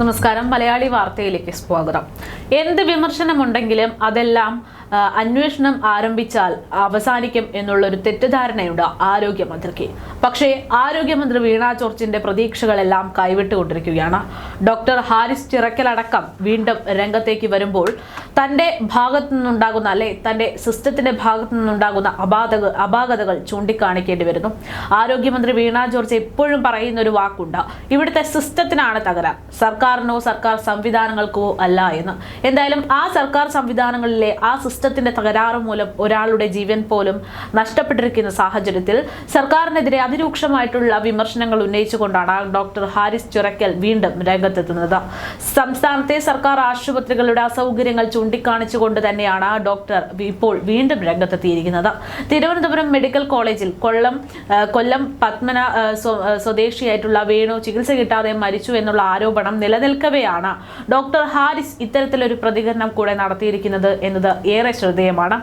നമസ്കാരം. മലയാളി വാർത്തയിലേക്ക് സ്വാഗതം. എന്ത് വിമർശനമുണ്ടെങ്കിലും അതെല്ലാം അന്വേഷണം ആരംഭിച്ചാൽ അവസാനിക്കും എന്നുള്ളൊരു തെറ്റിദ്ധാരണയുണ്ട് ആരോഗ്യമന്ത്രിക്ക് പക്ഷേ ആരോഗ്യമന്ത്രി വീണ ജോർജിന്റെ പ്രതീക്ഷകളെല്ലാം കൈവിട്ടുകൊണ്ടിരിക്കുകയാണ്. ഡോക്ടർ ഹാരിസ് ചിറക്കലടക്കം വീണ്ടും രംഗത്തേക്ക് വരുമ്പോൾ തന്റെ ഭാഗത്തു നിന്നുണ്ടാകുന്ന അല്ലെ തന്റെ സിസ്റ്റത്തിന്റെ ഭാഗത്തു നിന്നുണ്ടാകുന്ന അപാതക അപാകതകൾ ചൂണ്ടിക്കാണിക്കേണ്ടി വരുന്നു. ആരോഗ്യമന്ത്രി വീണ ജോർജ് എപ്പോഴും പറയുന്ന ഒരു വാക്കുണ്ട് ഇവിടുത്തെ സിസ്റ്റത്തിനാണ് തകരാർ. സർക്കാരിനോ സർക്കാർ സംവിധാനങ്ങൾക്കോ അല്ല എന്ന്. എന്തായാലും ആ സർക്കാർ സംവിധാനങ്ങളിലെ ആ സിസ്റ്റത്തിന്റെ തകരാറ് മൂലം ഒരാളുടെ ജീവൻ പോലും നഷ്ടപ്പെട്ടിരിക്കുന്ന സാഹചര്യത്തിൽ സർക്കാരിനെതിരെ അതിരൂക്ഷമായിട്ടുള്ള വിമർശനങ്ങൾ ഉന്നയിച്ചുകൊണ്ടാണ് ഡോക്ടർ ഹാരിസ് ചിറക്കൽ വീണ്ടും രംഗത്തെത്തുന്നത്. സംസ്ഥാനത്തെ സർക്കാർ ആശുപത്രികളുടെ അസൗകര്യങ്ങൾ ചൂണ്ടിക്കാണിച്ചുകൊണ്ട് തന്നെയാണ് ഡോക്ടർ ഇപ്പോൾ വീണ്ടും രംഗത്തെത്തിയിരിക്കുന്നത്. തിരുവനന്തപുരം മെഡിക്കൽ കോളേജിൽ കൊല്ലം കൊല്ലം പത്മന സ്വദേശിയായിട്ടുള്ള വേണു ചികിത്സ കിട്ടാതെ മരിച്ചു എന്നുള്ള ആരോപണം നിലനിൽക്കവെയാണ് ഡോക്ടർ ഹാരിസ് ഇത്തരത്തിലൊരു പ്രതികരണം കൂടെ നടത്തിയിരിക്കുന്നത് എന്നത് ഏറെ ശ്രദ്ധേയമാണ്.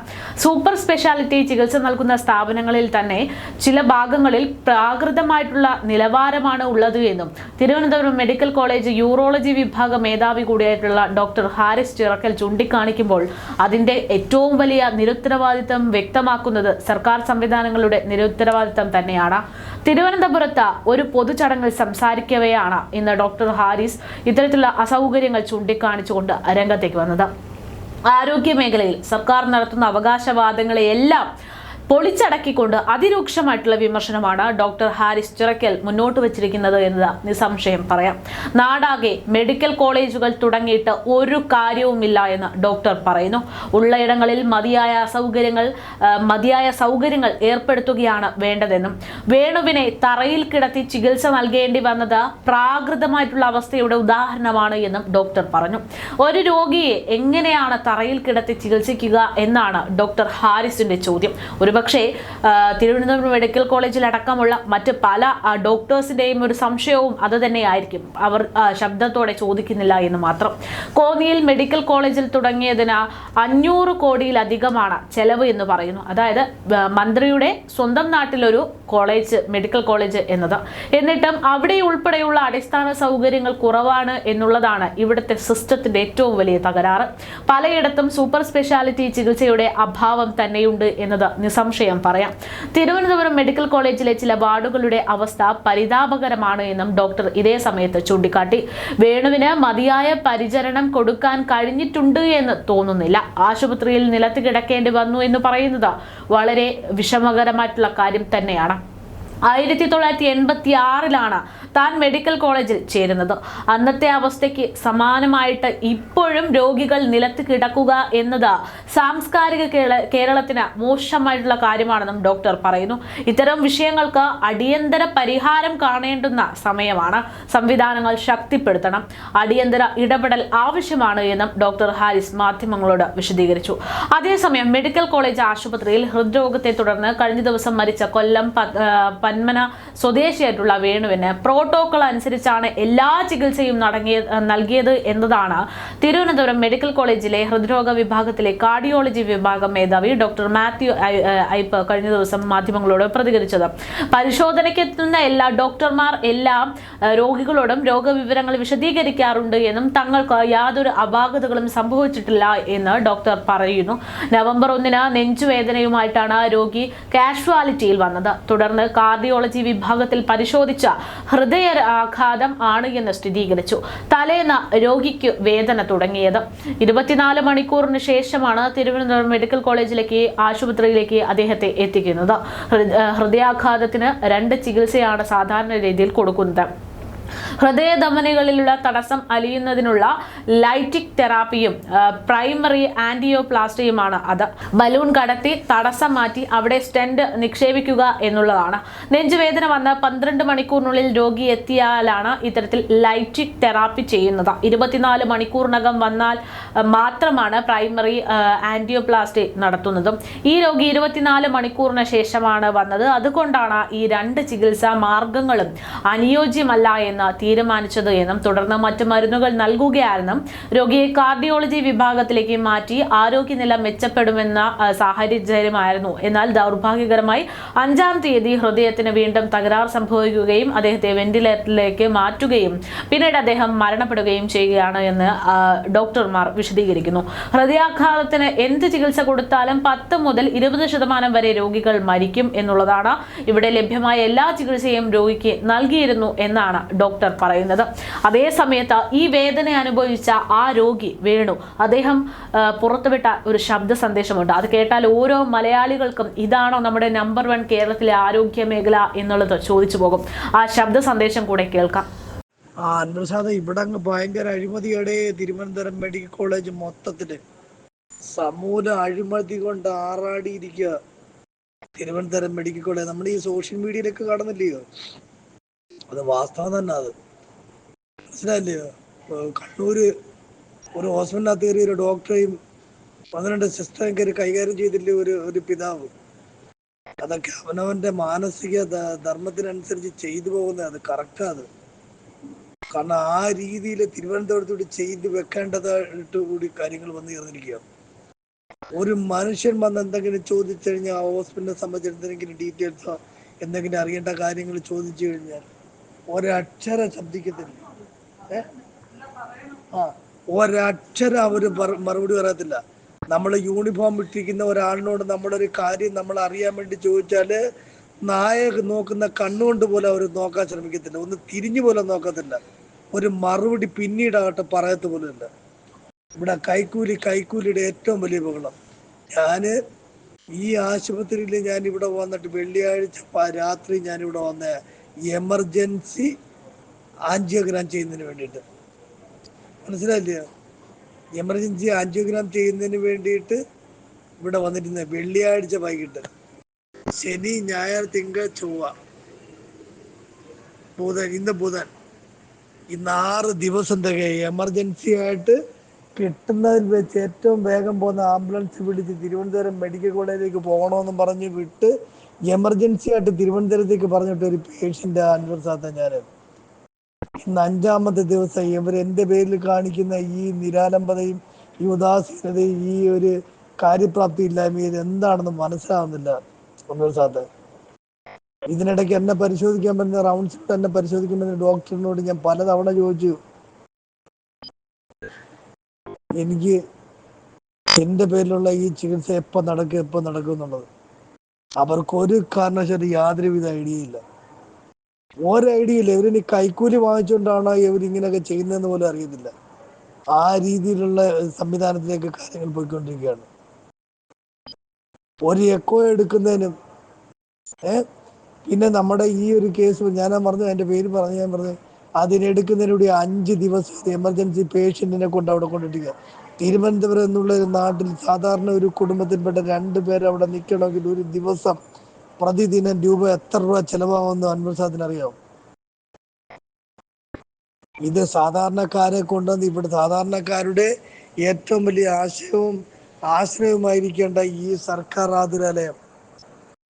സൂപ്പർ സ്പെഷ്യാലിറ്റി ചികിത്സ നൽകുന്ന സ്ഥാപനങ്ങളിൽ തന്നെ ചില ഭാഗങ്ങളിൽ പ്രാകൃതമായിട്ടുള്ള നിലവാരമാണ് ഉള്ളത് എന്നും തിരുവനന്തപുരം മെഡിക്കൽ കോളേജ് യൂറോളജി വിഭാഗ മേധാവി കൂടിയായിട്ടുള്ള ഡോക്ടർ ഹാരിസ് ചിറക്കൽ ചൂണ്ടിക്കാണിക്കുമ്പോൾ അതിന്റെ ഏറ്റവും വലിയ നിരുത്തരവാദിത്തം വ്യക്തമാക്കുന്നത് സർക്കാർ സംവിധാനങ്ങളുടെ നിരുത്തരവാദിത്തം തന്നെയാണ്. തിരുവനന്തപുരത്ത് ഒരു പൊതുചടങ്ങിൽ സംസാരിക്കവെയാണ് ഇന്ന് ഡോക്ടർ ഹാരിസ് ഇത്തരത്തിലുള്ള അസൗകര്യങ്ങൾ ചൂണ്ടിക്കാണിച്ചുകൊണ്ട് രംഗത്തേക്ക് വന്നത്. ആരോഗ്യ മേഖലയിൽ സർക്കാർ നടത്തുന്ന അവകാശവാദങ്ങളെയെല്ലാം പൊളിച്ചടക്കിക്കൊണ്ട് അതിരൂക്ഷമായിട്ടുള്ള വിമർശനമാണ് ഡോക്ടർ ഹാരിസ് ചിറക്കൽ മുന്നോട്ട് വച്ചിരിക്കുന്നത് എന്നത് നിസ്സംശയം പറയാം. നാടാകെ മെഡിക്കൽ കോളേജുകൾ തുടങ്ങിയിട്ട് ഒരു കാര്യവുമില്ല എന്ന് ഡോക്ടർ പറയുന്നു. ഉള്ളയിടങ്ങളിൽ മതിയായ സൗകര്യങ്ങൾ മതിയായ സൗകര്യങ്ങൾ ഏർപ്പെടുത്തുകയാണ് വേണ്ടതെന്നും വേണുവിനെ തറയിൽ കിടത്തി ചികിത്സ നൽകേണ്ടി വന്നത് പ്രാകൃതമായിട്ടുള്ള അവസ്ഥയുടെ ഉദാഹരണമാണ് എന്നും ഡോക്ടർ പറഞ്ഞു. ഒരു രോഗിയെ എങ്ങനെയാണ് തറയിൽ കിടത്തി ചികിത്സിക്കുക എന്നാണ് ഡോക്ടർ ഹാരിസിന്റെ ചോദ്യം. ഒരുപക്ഷെ ആ, തിരുവനന്തപുരം മെഡിക്കൽ കോളേജിൽ അടക്കമുള്ള മറ്റ് പല ഡോക്ടേഴ്സിന്റെയും ഒരു സംശയവും അത് തന്നെയായിരിക്കും. അവർ ശബ്ദത്തോടെ ചോദിക്കുന്നില്ല എന്ന് മാത്രം. കോന്നിയിൽ മെഡിക്കൽ കോളേജിൽ തുടങ്ങിയതിന് അഞ്ഞൂറ് കോടിയിലധികമാണ് ചെലവ് എന്ന് പറയുന്നു. അതായത് മന്ത്രിയുടെ സ്വന്തം നാട്ടിലൊരു കോളേജ് മെഡിക്കൽ കോളേജ് എന്നത്. എന്നിട്ടും അവിടെ ഉൾപ്പെടെയുള്ള അടിസ്ഥാന സൗകര്യങ്ങൾ കുറവാണ് എന്നുള്ളതാണ് ഇവിടുത്തെ സിസ്റ്റത്തിന്റെ ഏറ്റവും വലിയ തകരാറ്. പലയിടത്തും സൂപ്പർ സ്പെഷ്യാലിറ്റി ചികിത്സയുടെ അഭാവം തന്നെയുണ്ട് എന്നത് നിസ്സംശയം പറയാം. തിരുവനന്തപുരം മെഡിക്കൽ കോളേജിലെ ചില വാർഡുകളുടെ അവസ്ഥ പരിതാപകരമാണ് എന്നും ഡോക്ടർ ഇതേ സമയത്ത് ചൂണ്ടിക്കാട്ടി. വേണുവിന് മതിയായ പരിചരണം കൊടുക്കാൻ കഴിഞ്ഞിട്ടുണ്ട് എന്ന് തോന്നുന്നില്ല. ആശുപത്രിയിൽ നിലത്ത് കിടക്കേണ്ടി വന്നു എന്ന് പറയുന്നത് വളരെ വിഷമകരമായിട്ടുള്ള കാര്യം തന്നെയാണ്. ആയിരത്തി തൊള്ളായിരത്തി എൺപത്തി ആറിലാണ് താൻ മെഡിക്കൽ കോളേജിൽ ചേരുന്നത്. അന്നത്തെ അവസ്ഥയ്ക്ക് സമാനമായിട്ട് ഇപ്പോഴും രോഗികൾ നിലത്ത് കിടക്കുക എന്നത് സാംസ്കാരിക കേരള കേരളത്തിന് മോശമായിട്ടുള്ള കാര്യമാണെന്നും ഡോക്ടർ പറയുന്നു. ഇത്തരം വിഷയങ്ങൾക്ക് അടിയന്തര പരിഹാരം കാണേണ്ടുന്ന സമയമാണ്. സംവിധാനങ്ങൾ ശക്തിപ്പെടുത്തണം. അടിയന്തര ഇടപെടൽ ആവശ്യമാണ് എന്നും ഡോക്ടർ ഹാരിസ് മാധ്യമങ്ങളോട് വിശദീകരിച്ചു. അതേസമയം മെഡിക്കൽ കോളേജ് ആശുപത്രിയിൽ ഹൃദ്രോഗത്തെ തുടർന്ന് കഴിഞ്ഞ ദിവസം മരിച്ച കൊല്ലം പന്മന സ്വദേശിയായിട്ടുള്ള വേണുവിന് പ്രോട്ടോകോൾ അനുസരിച്ചാണ് എല്ലാ ചികിത്സയും നടങ്ങിയ നൽകിയത് എന്നതാണ് തിരുവനന്തപുരം മെഡിക്കൽ കോളേജിലെ ഹൃദ്രോഗ വിഭാഗത്തിലെ കാർഡിയോളജി വിഭാഗം മേധാവി ഡോക്ടർ മാത്യു ഐപ്പ് കഴിഞ്ഞ ദിവസം മാധ്യമങ്ങളോട് പ്രതികരിച്ചത്. പരിശോധനയ്ക്ക് എത്തുന്ന എല്ലാ ഡോക്ടർമാർ എല്ലാം രോഗികളോടും രോഗവിവരങ്ങൾ വിശദീകരിക്കാറുണ്ട് എന്നും തങ്ങൾക്ക് യാതൊരു അപാകതകളും സംഭവിച്ചിട്ടില്ല എന്ന് ഡോക്ടർ പറയുന്നു. നവംബർ ഒന്നിന് നെഞ്ചുവേദനയുമായിട്ടാണ് രോഗി കാഷ്വാലിറ്റിയിൽ വന്നത്. തുടർന്ന് കാർഡിയോളജി വിഭാഗത്തിൽ പരിശോധിച്ച ഹൃദയ ആഘാതം ആണ് എന്ന് സ്ഥിരീകരിച്ചു. തലേന്ന് രോഗിക്ക് വേദന തുടങ്ങിയത്. ഇരുപത്തിനാല് മണിക്കൂറിന് ശേഷമാണ് തിരുവനന്തപുരം മെഡിക്കൽ കോളേജിലേക്ക് ആശുപത്രിയിലേക്ക് അദ്ദേഹത്തെ എത്തിക്കുന്നത്. ഹൃദയാഘാതത്തിന് രണ്ട് ചികിത്സയാണ് സാധാരണ രീതിയിൽ കൊടുക്കുന്നത്. ഹൃദയധമനികളിലുള്ള തടസ്സം അലിയുന്നതിനുള്ള ലൈറ്റിക് തെറാപ്പിയും പ്രൈമറി ആന്റിയോപ്ലാസ്റ്റിയുമാണ് അത്. ബലൂൺ കടത്തി തടസ്സം മാറ്റി അവിടെ സ്റ്റെന്റ് നിക്ഷേപിക്കുക എന്നുള്ളതാണ്. നെഞ്ചുവേദന വന്ന് പന്ത്രണ്ട് മണിക്കൂറിനുള്ളിൽ രോഗി എത്തിയാലാണ് ഇത്തരത്തിൽ ലൈറ്റിക് തെറാപ്പി ചെയ്യുന്നത്. ഇരുപത്തിനാല് മണിക്കൂറിനകം വന്നാൽ മാത്രമാണ് പ്രൈമറി ആ, ആന്റിയോപ്ലാസ്റ്റി നടത്തുന്നതും. ഈ രോഗി ഇരുപത്തിനാല് മണിക്കൂറിന് ശേഷമാണ് വന്നത്. അതുകൊണ്ടാണ് ഈ രണ്ട് ചികിത്സാ മാർഗങ്ങളും അനുയോജ്യമല്ല എന്ന് നൽകാമെന്ന് തീരുമാനിച്ചത് എന്നും തുടർന്ന് മറ്റു മരുന്നുകൾ നൽകുകയാണെന്നും രോഗിയെ കാർഡിയോളജി വിഭാഗത്തിലേക്ക് മാറ്റി ആരോഗ്യനില മെച്ചപ്പെടുമെന്ന സാഹചര്യമായിരുന്നു. എന്നാൽ ദൗർഭാഗ്യകരമായി അഞ്ചാം തീയതി ഹൃദയത്തിന് വീണ്ടും തകരാർ സംഭവിക്കുകയും അദ്ദേഹത്തെ വെന്റിലേറ്ററിലേക്ക് മാറ്റുകയും പിന്നീട് അദ്ദേഹം മരണപ്പെടുകയും ചെയ്യുകയാണ് എന്ന് ഡോക്ടർമാർ വിശദീകരിക്കുന്നു. ഹൃദയാഘാതത്തിന് എന്ത് ചികിത്സ കൊടുത്താലും പത്ത് മുതൽ ഇരുപത് ശതമാനം വരെ രോഗികൾ മരിക്കും എന്നുള്ളതാണ് ഇവിടെ ലഭ്യമായ എല്ലാ ചികിത്സയും രോഗിക്ക് നൽകിയിരുന്നു എന്നാണ് ഡോക്ടർ പറയുന്നത്. അതേ സമയത്ത് ഈ വേദന അനുഭവിച്ച ആ രോഗി വേണു. അദ്ദേഹം പുറത്തുവിട്ട ഒരു ശബ്ദ സന്ദേശമുണ്ട്. അത് കേട്ടാൽ ഓരോ മലയാളികൾക്കും ഇതാണോ നമ്മുടെ നമ്പർ വൺ കേരളത്തിലെ ആരോഗ്യ മേഖല എന്നുള്ളത് ചോദിച്ചു പോകും. ആ ശബ്ദ സന്ദേശം കൂടെ കേൾക്കാം. ആ അൻപ്രസാദ് ഇവിടെ അങ്ങ് ഭയങ്കര അഴിമതിയുടെ തിരുവനന്തപുരം മെഡിക്കൽ കോളേജ് മൊത്തത്തിൽ. സമൂല അഴിമതി കൊണ്ട് ആറാടിയിരിക്കുക തിരുവനന്തപുരം മെഡിക്കൽ കോളേജ്. നമ്മൾ ഈ സോഷ്യൽ മീഡിയയിലൊക്കെ കാണുന്നില്ലയോ? അത് വാസ്തവം തന്നെ അത്. മനസ്സിലായില്ലയോ കണ്ണൂര് ഒരു ഹോസ്പിറ്റലിനകത്ത് കയറി ഒരു ഡോക്ടറെയും പന്ത്രണ്ട് സിസ്റ്ററും കയറി കൈകാര്യം ചെയ്തില്ല ഒരു ഒരു പിതാവ്? അതൊക്കെ അവനവന്റെ മാനസിക ധർമ്മത്തിനനുസരിച്ച് ചെയ്തു പോകുന്നത് അത് കറക്റ്റാ അത്. കാരണം ആ രീതിയിൽ കൂടി ചെയ്ത് വെക്കേണ്ടതായിട്ട് കൂടി കാര്യങ്ങൾ വന്നു ചേർന്നിരിക്കുകയാണ് ഒരു മനുഷ്യൻ വന്ന് എന്തെങ്കിലും ചോദിച്ചു കഴിഞ്ഞാൽ ഹോസ്പിറ്റലിനെ സംബന്ധിച്ച് എന്തെങ്കിലും ഡീറ്റെയിൽസോ എന്തെങ്കിലും അറിയേണ്ട കാര്യങ്ങൾ ചോദിച്ചു കഴിഞ്ഞാൽ ഒരക്ഷരം ശബ്ദിക്കത്തില്ല. ഏ? ആ ഒരക്ഷരം അവർ മറുപടി പറയത്തില്ല. നമ്മൾ യൂണിഫോം ഇട്ടിരിക്കുന്ന ഒരാളിനോട് ഒരു കാര്യം നമ്മൾ അറിയാൻ വേണ്ടി ചോദിച്ചാൽ നായ നോക്കുന്ന കണ്ണുകൊണ്ട് പോലും അവർ നോക്കാൻ ശ്രമിക്കത്തില്ല. ഒന്ന് തിരിഞ്ഞു പോലും നോക്കത്തില്ല. ഒരു മറുപടി പിന്നീടാകട്ടെ പറയത്ത് പോലും ഇല്ല ഇവിടെ കൈക്കൂലി കൈക്കൂലിയുടെ ഏറ്റവും വലിയ ബഹളം. ഞാൻ ഈ ആശുപത്രിയിൽ ഞാൻ ഇവിടെ വന്നിട്ട് വെള്ളിയാഴ്ച രാത്രി ഞാൻ ഇവിടെ വന്ന. എമർജൻസി ആൻജിയോഗ്രാം ചെയ്യുന്നതിന് വേണ്ടിയിട്ട്. മനസ്സിലായില്ലയോ എമർജൻസി ആൻജിയോഗ്രാം ചെയ്യുന്നതിന് വേണ്ടിയിട്ട് ഇവിടെ വന്നിരുന്ന വെള്ളിയാഴ്ച വൈകിട്ട്. ശനി ഞായർ തിങ്കൾ ചൊവ്വ. ബുധൻ ഇന്ന് ബുധൻ. ഇന്ന് ആറ് ദിവസം തികയും. എമർജൻസി ആയിട്ട് കിട്ടുന്നതിൽ വെച്ച് ഏറ്റവും വേഗം പോകുന്ന ആംബുലൻസ് വിളിച്ച് തിരുവനന്തപുരം മെഡിക്കൽ കോളേജിലേക്ക് പോകണമെന്നും പറഞ്ഞ് വിട്ട് എമർജൻസി ആയിട്ട് തിരുവനന്തപുരത്തേക്ക് പറഞ്ഞിട്ട് ഒരു പേഷ്യന്റ് അൻവർസാത്ത ഞാൻ ഇന്ന് അഞ്ചാമത്തെ ദിവസം ഇവർ എന്റെ പേരിൽ കാണിക്കുന്ന ഈ നിരാലംബതയും ഈ ഉദാസീനതയും ഈ ഒരു കാര്യപ്രാപ്തി ഇല്ലായ്മ ഇത് എന്താണെന്ന് മനസ്സിലാവുന്നില്ല അൻവർ സാത്ത. ഇതിനിടയ്ക്ക് എന്നെ പരിശോധിക്കാൻ പറ്റുന്ന റൗണ്ട്സ് പരിശോധിക്കാൻ പറ്റുന്ന ഡോക്ടറിനോട് ഞാൻ പലതവണ ചോദിച്ചു. എനിക്ക് എന്റെ പേരിലുള്ള ഈ ചികിത്സ എപ്പോ നടക്കും എപ്പോ നടക്കും എന്നുള്ളത്. അവർക്ക് ഒരു കാരണവശാലും യാതൊരുവിധ ഐഡിയ ഇല്ല. ഒരു ഐഡിയ ഇല്ല. ഇവരിനി കൈക്കൂലി വാങ്ങിച്ചുകൊണ്ടാണ് ഇവരിങ്ങനെയൊക്കെ ചെയ്യുന്നതെന്ന് പോലും അറിയത്തില്ല ആ രീതിയിലുള്ള സംവിധാനത്തിലേക്ക് കാര്യങ്ങൾ പോയിക്കൊണ്ടിരിക്കുകയാണ്. ഒരു എക്കോ എടുക്കുന്നതിനും ഏ? പിന്നെ നമ്മുടെ ഈ ഒരു കേസ് ഞാൻ പറഞ്ഞു എന്റെ പേര് പറഞ്ഞു ഞാൻ പറഞ്ഞു അതിനെടുക്കുന്നതിലൂടെ അഞ്ച് ദിവസം എമർജൻസി പേഷ്യന്റിനെ കൊണ്ട് അവിടെ കൊണ്ടിട്ടിരിക്കുക. തിരുവനന്തപുരം എന്നുള്ള ഒരു നാട്ടിൽ സാധാരണ ഒരു കുടുംബത്തിൽപ്പെട്ട രണ്ട് പേർ അവിടെ നിൽക്കണമെങ്കിൽ ഒരു ദിവസം പ്രതിദിനം രൂപ എത്ര രൂപ ചെലവാകുമെന്ന് അൻവർ അറിയാവും? ഇത് സാധാരണക്കാരെ കൊണ്ടുവന്ന് ഇവിടെ സാധാരണക്കാരുടെ ഏറ്റവും വലിയ ആശയവും ആശ്രയവുമായിരിക്കേണ്ട ഈ സർക്കാർ ആതുരാലയം.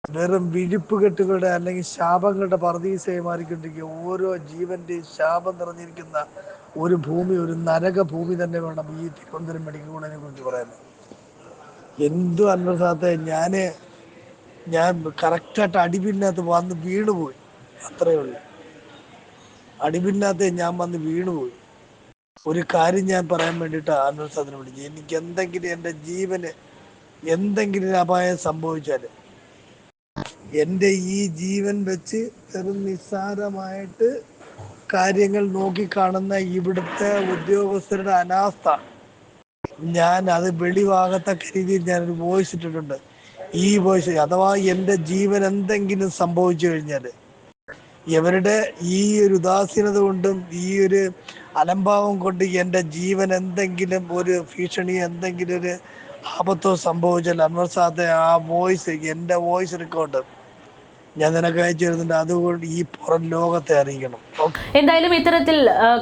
വെറും വിഴുപ്പുകെട്ടുകളുടെ അല്ലെങ്കിൽ ശാപങ്ങളുടെ പറദീസയെ ഓരോ ജീവന്റെയും ശാപം നിറഞ്ഞിരിക്കുന്ന ഒരു ഭൂമി ഒരു നരക ഭൂമി തന്നെ വേണം ഈ തിരുവനന്തപുരം മെഡിക്കൽ കോളേജിനെ കുറിച്ച് പറയാൻ. എന്തു അന്വസാത്ത ഞാൻ ഞാൻ കറക്റ്റായിട്ട് അടിപിന്നകത്ത് വന്ന് വീണുപോയി. അത്രയേ ഉള്ളൂ. അടിപിന്നകത്ത് ഞാൻ വന്ന് വീണുപോയി. ഒരു കാര്യം ഞാൻ പറയാൻ വേണ്ടിയിട്ട് അന്വസാദിനെ വിളിച്ചു. എനിക്ക് എന്തെങ്കിലും എന്റെ ജീവന് എന്തെങ്കിലും അപായം സംഭവിച്ചാൽ എന്റെ ഈ ജീവൻ വെച്ച് വെറും നിസ്സാരമായിട്ട് കാര്യങ്ങൾ നോക്കിക്കാണുന്ന ഇവിടുത്തെ ഉദ്യോഗസ്ഥരുടെ അനാസ്ഥ. ഞാൻ അത് വെളിവാകത്തക്ക രീതിയിൽ ഞാനൊരു വോയിസ് ഇട്ടിട്ടുണ്ട്. ഈ വോയിസ് അഥവാ എന്റെ ജീവൻ എന്തെങ്കിലും സംഭവിച്ചു കഴിഞ്ഞാൽ ഇവരുടെ ഈ ഒരു ഉദാസീനത കൊണ്ടും ഈ ഒരു അലംഭാവം കൊണ്ട് എന്റെ ജീവൻ എന്തെങ്കിലും ഒരു ഭീഷണി എന്തെങ്കിലും ഒരു ആപത്തോ സംഭവിച്ചാൽ അൻവർ സാദ് ആ വോയിസ് എന്റെ വോയിസ് റെക്കോർഡ് ഞാൻ നിനക്ക് അയച്ചു തരുന്നുണ്ട്. അതുകൊണ്ട് ഈ പുറം ലോകത്തെ അറിയിക്കണം. എന്തായാലും ഇത്തരത്തിൽ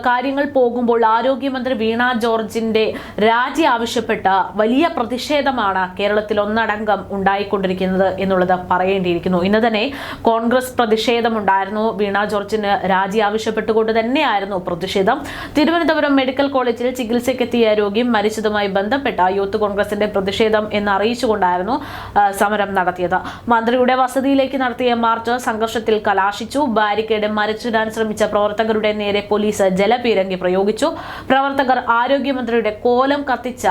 കാര്യങ്ങൾ പോകുമ്പോൾ ആരോഗ്യമന്ത്രി വീണ ജോർജിന്റെ രാജി ആവശ്യപ്പെട്ട വലിയ പ്രതിഷേധമാണ് കേരളത്തിൽ ഒന്നടങ്കം ഉണ്ടായിക്കൊണ്ടിരിക്കുന്നത് എന്നുള്ളത് പറയേണ്ടിയിരിക്കുന്നു. ഇന്ന് തന്നെ കോൺഗ്രസ് പ്രതിഷേധമുണ്ടായിരുന്നു വീണ ജോർജിന് രാജി ആവശ്യപ്പെട്ടുകൊണ്ട് തന്നെയായിരുന്നു പ്രതിഷേധം. തിരുവനന്തപുരം മെഡിക്കൽ കോളേജിൽ ചികിത്സയ്ക്കെത്തിയ രോഗി മരിച്ചതുമായി ബന്ധപ്പെട്ട യൂത്ത് കോൺഗ്രസിന്റെ പ്രതിഷേധം എന്ന് അറിയിച്ചുകൊണ്ടായിരുന്നു സമരം നടത്തിയത്. മന്ത്രിയുടെ വസതിയിലേക്ക് നടത്തിയ മാർച്ച് സംഘർഷത്തിൽ കലാശിച്ചു. ബാരിക്കേഡ് മരച്ചിടാൻ ശ്രമിച്ച പ്രവർത്തകരുടെ നേരെ പോലീസ് ജലപീരങ്കി പ്രയോഗിച്ചു. പ്രവർത്തകർ ആരോഗ്യമന്ത്രിയുടെ കോലം കത്തിച്ച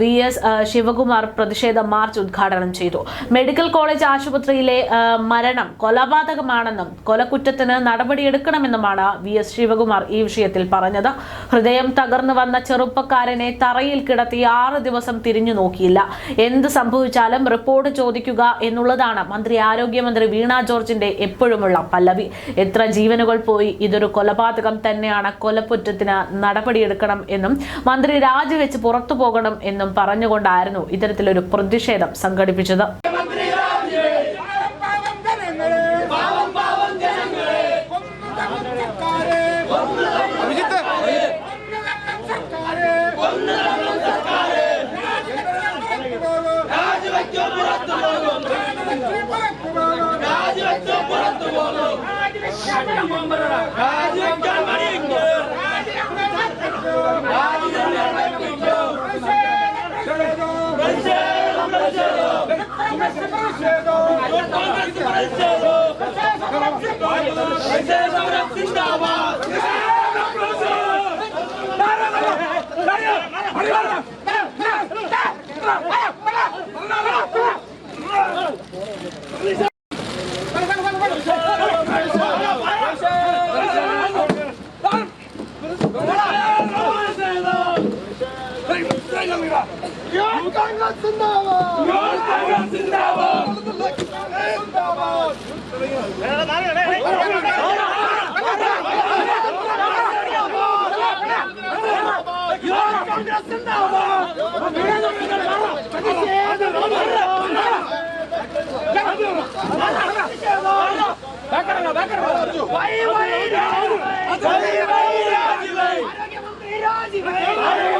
വി. എസ് ശിവകുമാർ പ്രതിഷേധ മാർച്ച് ഉദ്ഘാടനം ചെയ്തു. മെഡിക്കൽ കോളേജ് ആശുപത്രിയിലെ മരണം കൊലപാതകമാണെന്നും കൊലക്കുറ്റത്തിന് നടപടിയെടുക്കണമെന്നുമാണ് വി. എസ്. ശിവകുമാർ ഈ വിഷയത്തിൽ പറഞ്ഞത്. ഹൃദയം തകർന്നു വന്ന ചെറുപ്പക്കാരനെ തറയിൽ കിടത്തി ആറ് ദിവസം തിരിഞ്ഞു നോക്കിയില്ല. എന്ത് സംഭവിച്ചാലും റിപ്പോർട്ട് ചോദിക്കുക എന്നുള്ളതാണ് മന്ത്രി ആരോഗ്യമന്ത്രി വീണ ജോർജിന്റെ എപ്പോഴുമുള്ള പല്ലവി. എത്ര ജീവനുകൾ പോയി ഇതൊരു കൊലപാതകം തന്നെയാണ്. കൊലക്കുറ്റത്തിന് നടപടിയെടുക്കണം എന്നും മന്ത്രി രാജിവെച്ച് പുറത്തു പോകണം എന്നും പറഞ്ഞുകൊണ്ടായിരുന്നു ഇത്തരത്തിലൊരു പ്രതിഷേധം സംഘടിപ്പിച്ചത്. Please. कांग्रेस जिंदाबाद यूथ कांग्रेस जिंदाबाद जिंदाबाद यूथ कांग्रेस जिंदाबाद वही वही राजी भाई राजी भाई राजी भाई